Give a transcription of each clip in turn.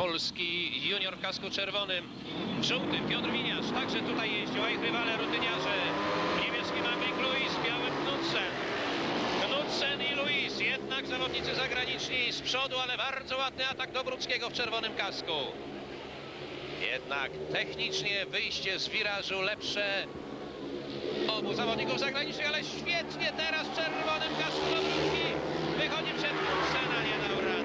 polski junior w kasku czerwonym. W żółtym Piotr Winiarz także tutaj jeździł, a ich rywale rutyniarze. W niebieskim Anglik Luis, białym Knudsen. Knudsen i Luis, jednak zawodnicy zagraniczni z przodu, ale bardzo ładny atak do Bruckiego w czerwonym kasku. Jednak technicznie wyjście z wirażu lepsze obu zawodników zagranicznych, ale świetnie teraz w czerwonym kasku Dobrucki. Wychodzi przed Knudsena, nie dał rady.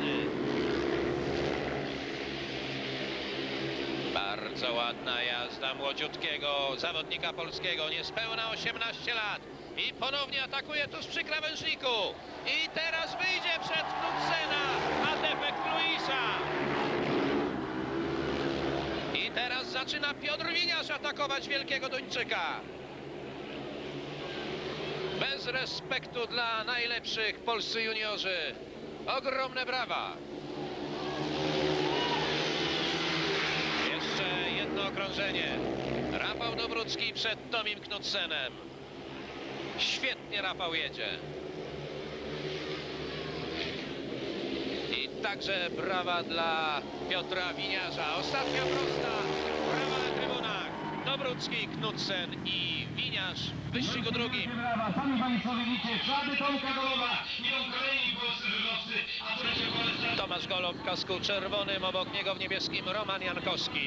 Bardzo ładna jazda młodziutkiego zawodnika polskiego, niespełna 18 lat. I ponownie atakuje tuż przy krawężniku. I teraz wyjdzie przed Knudsena, a defekt Luisa. I teraz zaczyna Piotr Winiarz atakować wielkiego Duńczyka. Bez respektu dla najlepszych polscy juniorzy. Ogromne brawa. Okrążenie. Rafał Dobrucki przed Tomim Knudsenem. Świetnie Rafał jedzie. I także brawa dla Piotra Winiarza. Ostatnia prosta. Brawa na trybunach. Dobrucki, Knudsen i Winiarz w wyścigu drugim. Brawa, sami Państwo widzicie, ślady Tomka Golowa, idą kolejni polscy żużlowcy, a wreszcie Bolesław Tomasz Golob w kasku czerwonym, obok niego w niebieskim Roman Jankowski.